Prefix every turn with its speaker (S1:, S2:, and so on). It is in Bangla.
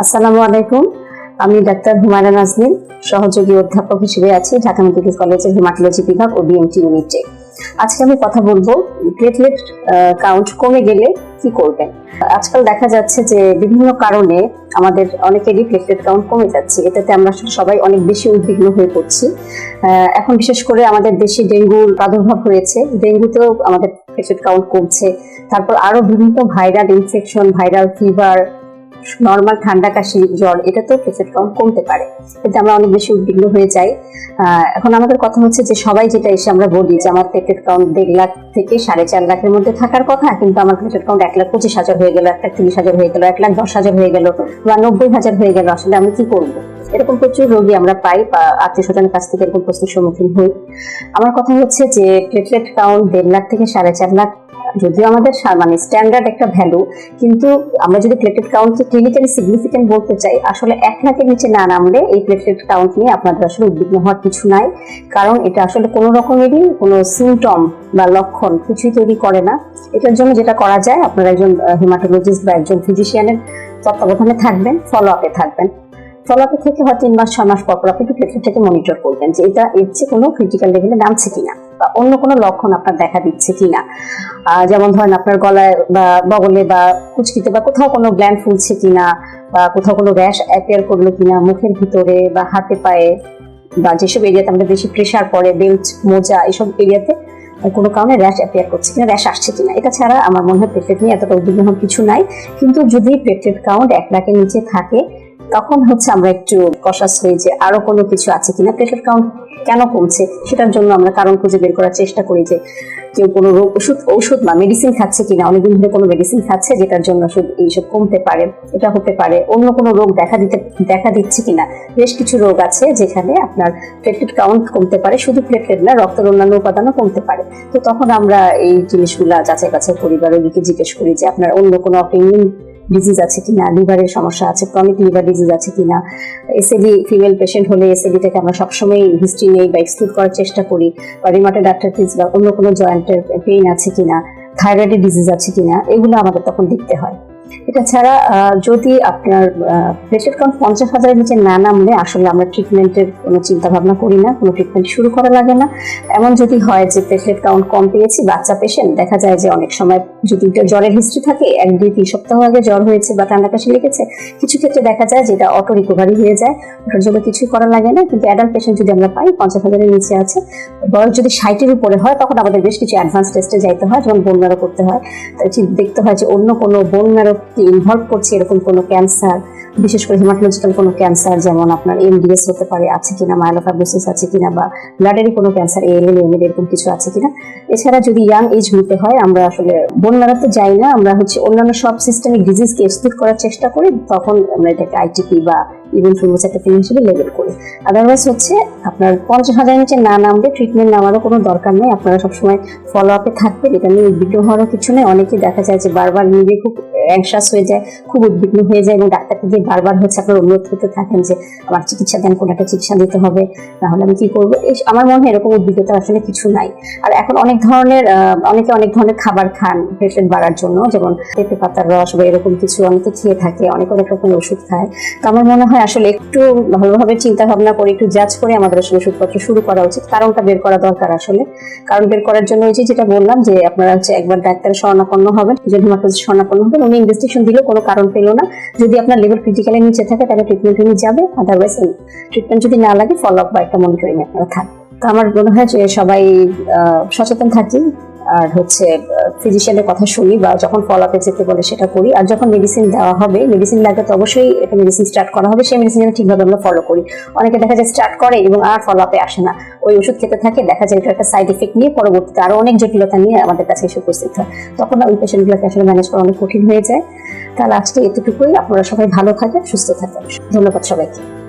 S1: আসসালামু আলাইকুম। আমি ডাক্তার হুমায়রা নাজনীন, সহযোগী অধ্যাপক হিসেবে আছি ঢাকা মেডিকেল কলেজের হেমাটোলজি বিভাগ ও বিএমটি ইউনিটে। আজকে আমি কথা বলব প্লেটলেট কাউন্ট কমে গেলে কি করবেন? আজকাল দেখা যাচ্ছে যে বিভিন্ন কারণে আমাদের অনেকেরই প্লেটলেট কাউন্ট কমে যাচ্ছে। এটাতে আমরা আসলে সবাই অনেক বেশি উদ্বিগ্ন হয়ে পড়ছি। এখন বিশেষ করে আমাদের দেশে ডেঙ্গুর প্রাদুর্ভাব হয়েছে। ডেঙ্গুতেও আমাদের প্লেটলেট কাউন্ট কমছে। তারপর আরও বিভিন্ন viral infection viral fever normal ঠান্ডা কাশি, জ্বর এটাতেও প্লেটলেট কাউন্ট কমতে পারে। এতে আমরা অনেক বেশি উদ্বিগ্ন হয়ে যাই। এখন আমাদের কথা হচ্ছে যে সবাই যেটা এসে আমরা বলি যে আমার প্লেটলেট কাউন্ট দেড় লাখ থেকে সাড়ে চার লাখের মধ্যে থাকার কথা, কিন্তু আমার প্লেটলেট কাউন্ট এক লাখ পঁচিশ হাজার হয়ে গেল, এক লাখ তিরিশ হাজার হয়ে গেল, এক লাখ দশ হাজার হয়ে গেল, বা নব্বই হাজার হয়ে গেল, আসলে আমি কি করব? এরকম প্রচুর রোগী আমরা পাই বা আত্মীয় স্বজনের কাছ থেকে এরকম প্রশ্নের সম্মুখীন হই। আমার কথা হচ্ছে যে প্লেটলেট কাউন্ট দেড় লাখ থেকে সাড়ে চার লাখ যদিও আমাদের মানে স্ট্যান্ডার্ড একটা ভ্যালু কিন্তু আমরা যদি প্লেটলেট কাউন্টকে ক্লিনিক্যালি সিগনিফিকেন্ট বলতে চাই, আসলে এক লাখের নিচে না নামলে এই প্লেটলেট কাউন্ট নিয়ে আপনাদের আসলে উদ্বিগ্ন হওয়ার কিছু নাই। কারণ এটা আসলে কোনো রকমেরই কোনো সিমটম বা লক্ষণ কিছুই তৈরি করে না। এটার জন্য যেটা করা যায়, আপনারা একজন হিমাটোলজিস্ট বা একজন ফিজিশিয়ানের তত্ত্বাবধানে থাকবেন ফলো আপে থাকবেন। ফলো আপে থেকে হয় তিন মাস, ছয় মাস পর পর আপনি একটু প্লেটলেট থেকে মনিটর করবেন যে এটা, এর চেয়ে কোনো ক্রিটিক্যাল লেভেলে নামছে কিনা। বা অন্য কোনো লক্ষণ আপনার দেখা দিচ্ছে কিনা? আহ, যেমন ধরেন আপনার গলায় বা বগলে বা কুচকিতে বা কোথাও কোনো গ্ল্যান্ড ফুলছে কিনা বা কোথাও কোনো র্যাশ অ্যাপিয়ার করল কিনা মুখের ভিতরে বা হাতে পায়ে বা যেসব এরিয়াতে আমাদের বেশি প্রেশার পড়ে বেল্ট মোজা এসব এরিয়াতে কোনো কারণে র্যাশ অ্যাপিয়ার করছে কিনা র্যাশ আসছে কিনা? এটা ছাড়া আমার মনে হয় প্লেটলেট নিয়ে এতটা উদ্বিগ্ন কিছু নাই। কিন্তু যদি প্লেটলেট কাউন্ট এক লাখের নিচে থাকে তখন হচ্ছে আমরা একটু কষাস হই যে আরও কোনো কিছু আছে কিনা। প্লেটলেট কাউন্ট কেন কমছে? সেটার জন্য আমরা কারণ খুঁজে বের করার চেষ্টা করি যে কেউ কোনো রোগ, ওষুধ ঔষধ বা মেডিসিন খাচ্ছে কিনা। অনেকদিন ধরে কোনো মেডিসিন খাচ্ছে যেটার জন্য এইসব কমতে পারে, এটা হতে পারে। অন্য কোনো রোগ দেখা দিতে, দেখা দিচ্ছে কিনা। বেশ কিছু রোগ আছে যেখানে আপনার প্লেটলেট কাউন্ট কমতে পারে। শুধু প্লেটলেট না, রক্তের অন্যান্য উপাদানও কমতে পারে। তো তখন আমরা এই জিনিসগুলা যাচাই বাছাই করি বা রোগীকে জিজ্ঞেস করি যে আপনার অন্য কোনো অটোইমিউন ডিজিজ আছে কিনা লিভারের সমস্যা আছে ক্রনিক লিভার ডিজিজ আছে কিনা। এসএডি ফিমেল পেশেন্ট হলে এসএডিটাকে আমরা সবসময় হিস্ট্রি নেই বা এক্সক্লুড করার চেষ্টা করি। বা রিমাটেড আর্থাইটিস বা অন্য কোনো জয়েন্টের পেইন আছে কিনা থাইরয়েডের ডিজিজ আছে কিনা, এগুলো আমাদের তখন দেখতে হয়। এটা ছাড়া যদি আপনার প্লেটলেট কাউন্ট পঞ্চাশ হাজারের নিচে না নামলে আসলে আমরা ট্রিটমেন্টের কোনো চিন্তা ভাবনা করি না, কোনো ট্রিটমেন্ট শুরু করা লাগে না। এমন যদি হয় যে প্লেটলেট কাউন্ট কম পেয়েছি, বাচ্চা পেশেন্ট দেখা যায় যে অনেক সময় যদি জ্বরের হিস্ট্রি থাকে, এক, দুই, তিন সপ্তাহ আগে জ্বর হয়েছে বা ঠান্ডা কাশি লেগেছে, কিছু ক্ষেত্রে দেখা যায় যেটা অটো রিকভারি হয়ে যায়। ওটার জন্য কিছুই করা লাগে না, কিন্তু অ্যাডাল্ট পেশেন্ট যদি আমরা পাই, পঞ্চাশ হাজারের নিচে আছে। বয়স যদি ষাটের উপরে হয়, তখন আমাদের বেশ কিছু অ্যাডভান্স টেস্টে যাইতে হয়, যেমন বোন করতে হয়। দেখতে হয় যে অন্য কোনো বোন ইনভলভ করছে এরকম কোনো ক্যান্সার বিশেষ করে হিমাটোলজিক্যাল কোনো ক্যান্সার যেমন আপনার এমডিএস হতে পারে, আছে কিনা মায়োলোফাইব্রোসিস আছে কিনা, বা ব্লাডেরই কোনো ক্যান্সার এএলএল এমএল এরকম কিছু আছে কিনা, এছাড়া যদি ইয়াং এজ গ্রুপে হয়, আমরা আসলে বোন ম্যারোতে যাই না, আমরা হচ্ছে অন্যান্য সব সিস্টেমিক ডিজিজকে এক্সক্লুড করার চেষ্টা করি, তখন আমরা এটাকে আইটিপি বা ইভেন ফিমোসাইটোপিন হিসেবে লেবেল করি। আদারওয়াইজ হচ্ছে আপনার পঞ্চাশ হাজার নিচে না নামলে ট্রিটমেন্ট নেওয়ারও কোনো দরকার নেই, আপনারা সবসময় ফলো আপে থাকবেন, এটা নিয়ে উদ্বিগ্ন হওয়ারও কিছু নেই, অনেকেই দেখা যায় যে বারবার নিজে খুব অ্যাংশাস হয়ে যায়, খুব উদ্বিগ্ন হয়ে যায় এবং ডাক্তারকে দিয়ে বারবার হচ্ছে আপনার অনুরোধ করতে থাকেন যে আমার চিকিৎসা দেন, কোনো একটা চিকিৎসা দিতে হবে তাহলে আমি কি করব? আমার মনে হয় এরকম উদ্বিগ্নতা আসলে কিছু নাই। আর এখন অনেক ধরনের অনেকে অনেক ধরনের খাবার খান প্লেটলেট বাড়ার জন্য, যেমন পেঁপে পাতার রস বা এরকম কিছু অনেকে খেয়ে থাকে, অনেক অনেক রকমের ওষুধ খায়। তো আমার মনে হয় আসলে একটু ভালোভাবে চিন্তা ভাবনা করে, একটু জাজ করে আমাদের আসলে ওষুধপত্র শুরু করা উচিত। কারণটা বের করা দরকার আসলে। কারণ বের করার জন্য যে যেটা বললাম যে আপনারা হচ্ছে একবার ডাক্তার শরণাপন্ন হবেন, যদি শরণাপন্ন হবেন, উনি ইনভেস্টিগেশন দিলেও কোনো কারণ পেল না। যদি আপনার লেভেল ক্রিটিক্যালের নিচে থাকে, তাহলে ট্রিটমেন্ট রুমে যাবে আদারওয়াইজ ট্রিটমেন্ট যদি না লাগে ফলো আপ বা একটা মনিটরিং আপনারা থাকবে তো আমার মনে হয় যে সবাই সচেতন থাকি আর হচ্ছে ফিজিশিয়ানের কথা শুনি বা যখন ফলো আপে যেতে বলে সেটা করি। আর যখন মেডিসিন দেওয়া হবে মেডিসিন লাগলে তো অবশ্যই একটা মেডিসিন স্টার্ট করা হবে, সেই মেডিসিন ঠিকভাবে আমরা ফলো করি। অনেকে দেখা যায় স্টার্ট করে এবং আর ফলো আপে আসে না। ওই ওষুধ খেতে থাকে, দেখা যায় এটা একটা সাইড এফেক্ট নিয়ে পরবর্তীতে আরও অনেক জটিলতা নিয়ে আমাদের কাছে এসে উপস্থিত হয়। তখন ওই পেশেন্টগুলোকে আসলে ম্যানেজ করা অনেক কঠিন হয়ে যায়। তাহলে আজকে এতটুকুই। আপনারা সবাই ভালো থাকেন, সুস্থ থাকেন। ধন্যবাদ সবাইকে।